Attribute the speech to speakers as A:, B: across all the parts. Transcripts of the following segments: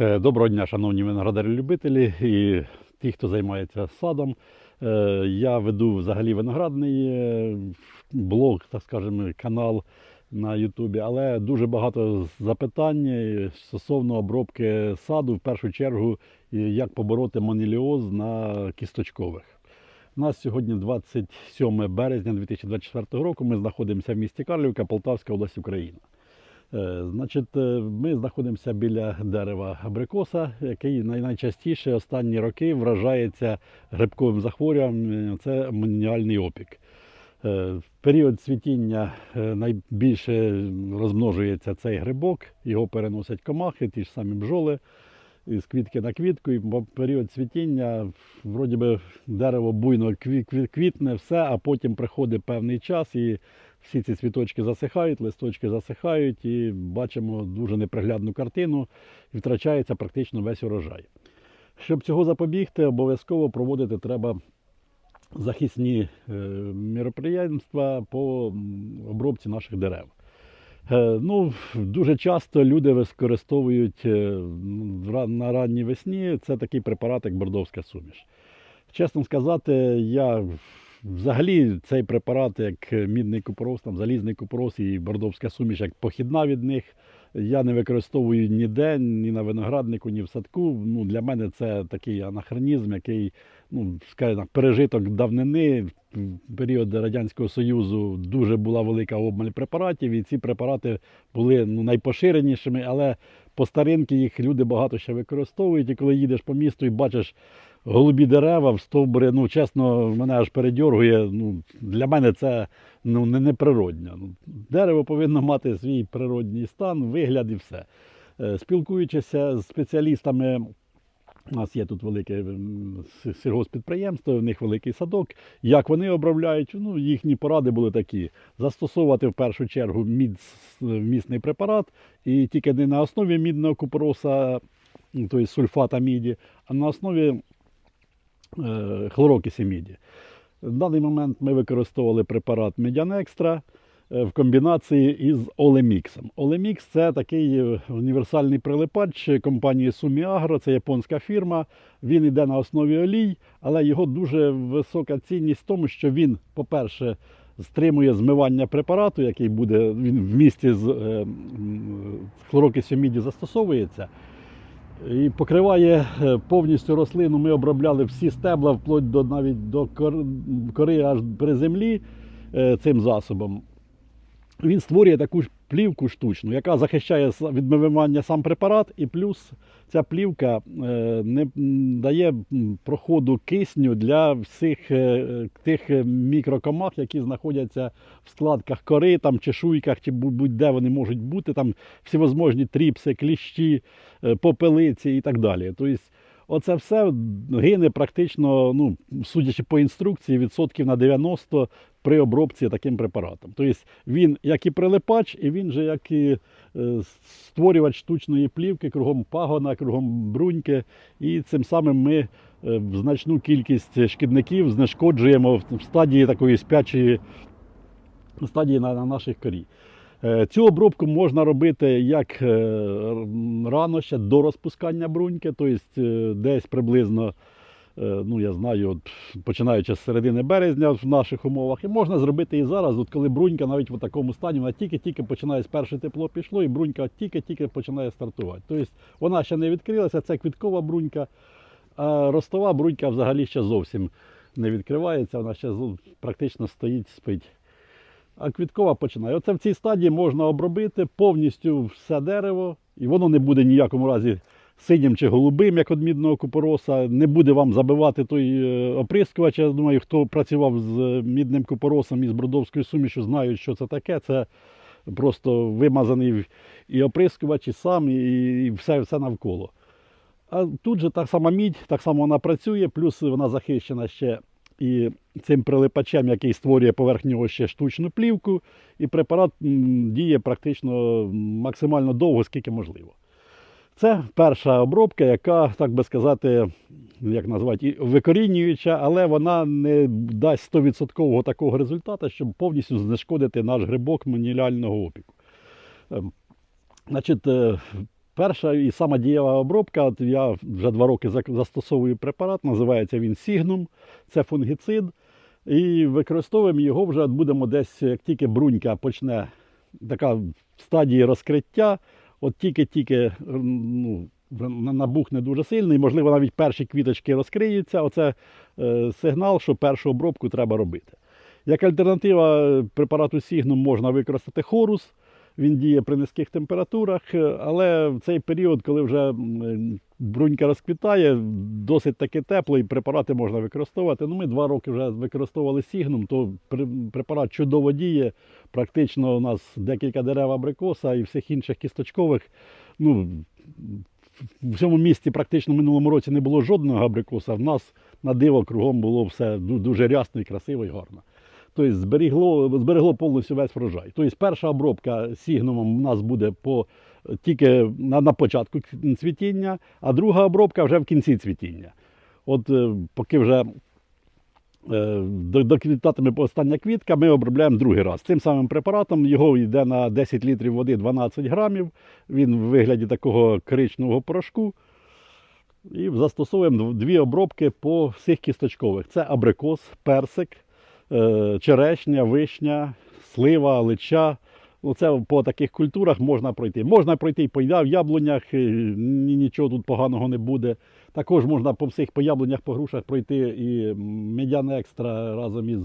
A: Е, Доброго дня, шановні виноградарі-любителі і ті, хто займається садом. Е, Я веду взагалі виноградний е, блог, так скажемо, канал на Ютубі, але дуже багато запитань стосовно обробки саду, в першу чергу, як побороти моніліоз на кісточкових. У нас сьогодні 27 березня 2024 року. Ми знаходимося в місті Карлівка, Полтавська область, Україна. Е, Значить, е, ми знаходимося біля дерева абрикоса, який найчастіше останні роки вражається грибковим захворюванням. Це амоніальний опік. Е, В період цвітіння найбільше розмножується цей грибок, його переносять комахи, ті ж самі бджоли з квітки на квітку. І в період цвітіння вроді би дерево буйно кві- кві- квітне, все, а потім приходить певний час і всі ці цвіточки засихають, листочки засихають, і бачимо дуже неприглядну картину, і втрачається практично весь урожай. Щоб цього запобігти, обов'язково проводити треба захисні е, міроприємства по обробці наших дерев. Е, Ну, дуже часто люди використовують е, на ранній весні це такий препарат, як бордовська суміш. Чесно сказати, я взагалі цей препарат, як мідний купорос, там залізний купорос і бордовська суміш, як похідна від них, я не використовую ніде, ні на винограднику, ні в садку. Ну, для мене це такий анахронізм, який, ну, скажімо пережиток давнини. В період Радянського Союзу дуже була велика обмаль препаратів, і ці препарати були ну, найпоширенішими, але по старинки їх люди багато ще використовують. І коли їдеш по місту і бачиш голубі дерева в стовбури, ну чесно, мене аж передьоргує. Ну, для мене це ну, не, неприродньо. Ну, дерево повинно мати свій природній стан, вигляд і все. Е, Спілкуючися з спеціалістами, у нас є тут велике сільгоспідприємство, в них великий садок. Як вони обробляють, ну, їхні поради були такі: застосовувати в першу чергу мід, препарат, і тільки не на основі мідного купороса, ну, тобто сульфата міді, а на основі хлорокисі міді. В даний момент ми використовували препарат Медян Екстра е, в комбінації із Олеміксом. Олемікс це такий е, універсальний прилипач компанії Суміагро, це японська фірма. Він йде на основі олій, але його дуже висока цінність в тому, що він, по-перше, стримує змивання препарату, який буде він в місті е, з хлорокисю міді застосовується. І покриває е, повністю рослину. Ми обробляли всі стебла, вплоть до навіть до кори аж при землі е, цим засобом. Він створює таку ж плівку штучну, яка захищає від вимивання сам препарат, і плюс ця плівка е, не дає проходу кисню для всіх е, тих мікрокомах, які знаходяться в складках кори, там, чешуйках, чи будь-де вони можуть бути, там всевозможні тріпси, кліщі, е, попелиці і так далі. Тобто, оце все гине практично, ну, судячи по інструкції, відсотків на 90 при обробці таким препаратом. Тобто він як і прилипач, і він же як і е, створювач штучної плівки кругом пагона, кругом бруньки. І цим самим ми е, значну кількість шкідників знешкоджуємо в стадії такої спячої стадії на, на наших корі. Е, Цю обробку можна робити як рано ще до розпускання бруньки, тобто десь приблизно, ну я знаю, от, починаючи з середини березня в наших умовах, і можна зробити і зараз, от коли брунька навіть в такому стані, вона тільки-тільки починає з перше тепло пішло, і брунька тільки-тільки починає стартувати. Тобто вона ще не відкрилася, це квіткова брунька, а ростова брунька взагалі ще зовсім не відкривається, вона ще практично стоїть, спить. А квіткова починає. Оце в цій стадії можна обробити повністю все дерево, і воно не буде ніякому разі синім чи голубим, як від мідного купороса. Не буде вам забивати той е, оприскувач. Я думаю, хто працював з е, мідним купоросом і з бродовською сумішю, знають, що це таке. Це просто вимазаний і оприскувач, і сам, і, все, все навколо. А тут же так само мідь, так само вона працює, плюс вона захищена ще і цим прилипачем, який створює поверх нього ще штучну плівку, і препарат діє практично максимально довго, скільки можливо. Це перша обробка, яка, так би сказати, як назвати, викорінююча, але вона не дасть 100% такого результату, щоб повністю знешкодити наш грибок маніляльного опіку. Ем, Значить, е, Перша і сама дієва обробка, от я вже два роки застосовую препарат, називається він Сігнум, це фунгіцид. І використовуємо його вже будемо десь, як тільки брунька почне така в стадії розкриття, от тільки-тільки ну, набухне дуже сильний, можливо, навіть перші квіточки розкриються. Оце е, сигнал, що першу обробку треба робити. Як альтернатива е, препарату Сігнум можна використати хорус. Він діє при низьких температурах, е, але в цей період, коли вже брунька розквітає, досить таки тепло і препарати можна використовувати. Ну, ми два роки вже використовували сігнум, то препарат чудово діє. Практично у нас декілька дерев абрикоса і всіх інших кісточкових. Ну, в цьому місті практично в минулому році не було жодного абрикоса. В нас на диво кругом було все дуже рясно і красиво і гарно. Тобто зберігло, зберегло повністю весь врожай. Тобто перша обробка сігнумом у нас буде по, тільки на, на початку цвітіння, а друга обробка вже в кінці цвітіння. От е, поки вже е, до- доквітатиме остання квітка, ми обробляємо другий раз. Цим самим препаратом його йде на 10 літрів води 12 грамів. Він в вигляді такого коричневого порошку. І застосовуємо дві обробки по всіх кісточкових. Це абрикос, персик, черешня, вишня, слива, лича. Оце по таких культурах можна пройти. Можна пройти і по яблунях, і нічого тут поганого не буде. Також можна по всіх по яблунях, по грушах пройти і медяне екстра разом із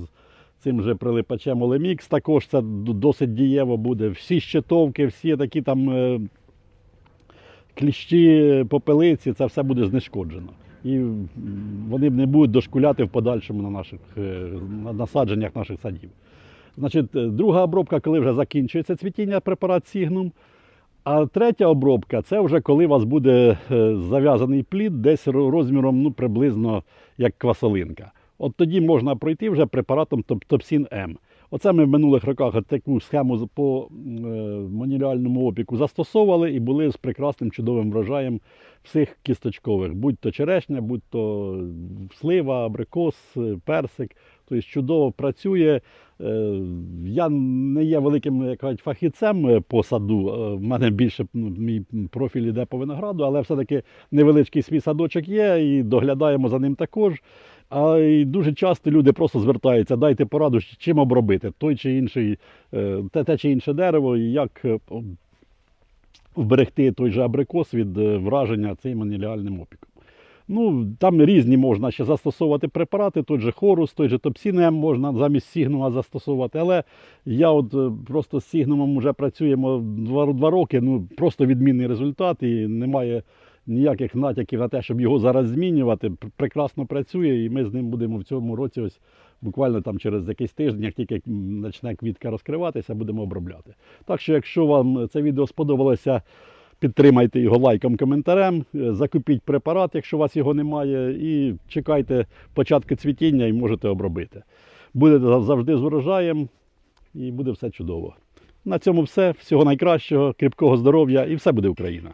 A: цим же прилипачем Олемікс. Також це досить дієво буде. Всі щитовки, всі такі там е, кліщі, попелиці, це все буде знешкоджено. І вони не будуть дошкуляти в подальшому на наших е, на насадженнях наших садів. Значить, е, друга обробка, коли вже закінчується цвітіння препарат Сігнум. А третя обробка це вже коли у вас буде е, зав'язаний плід десь розміром ну, приблизно як квасолинка. От тоді можна пройти вже препаратом Топсін М. Оце ми в минулих роках таку схему по е, опіку застосовували і були з прекрасним чудовим врожаєм всіх кісточкових, будь то черешня, будь то слива, абрикос, е, персик. Тобто чудово працює. Е, Я не є великим як кажуть, фахівцем по саду. В мене більше ну, мій профіль іде по винограду, але все-таки невеличкий свій садочок є і доглядаємо за ним також. А дуже часто люди просто звертаються, дайте пораду, чим обробити той чи інший, е, те, те чи інше дерево, і як е, вберегти той же абрикос від е, враження цим маніліальним опіком. Ну, там різні можна ще застосовувати препарати, той же хорус, той же топсінем можна замість сігнума застосовувати. Але я от просто з сігнумом вже працюємо два, два роки, ну просто відмінний результат і немає ніяких натяків на те, щоб його зараз змінювати. Прекрасно працює, і ми з ним будемо в цьому році ось буквально там через якийсь тиждень, як тільки почне квітка розкриватися, будемо обробляти. Так що, якщо вам це відео сподобалося, підтримайте його лайком, коментарем, е, закупіть препарат, якщо у вас його немає, і чекайте початку цвітіння і можете обробити. Будете завжди з урожаєм і буде все чудово. На цьому все. Всього найкращого, кріпкого здоров'я і все буде Україна.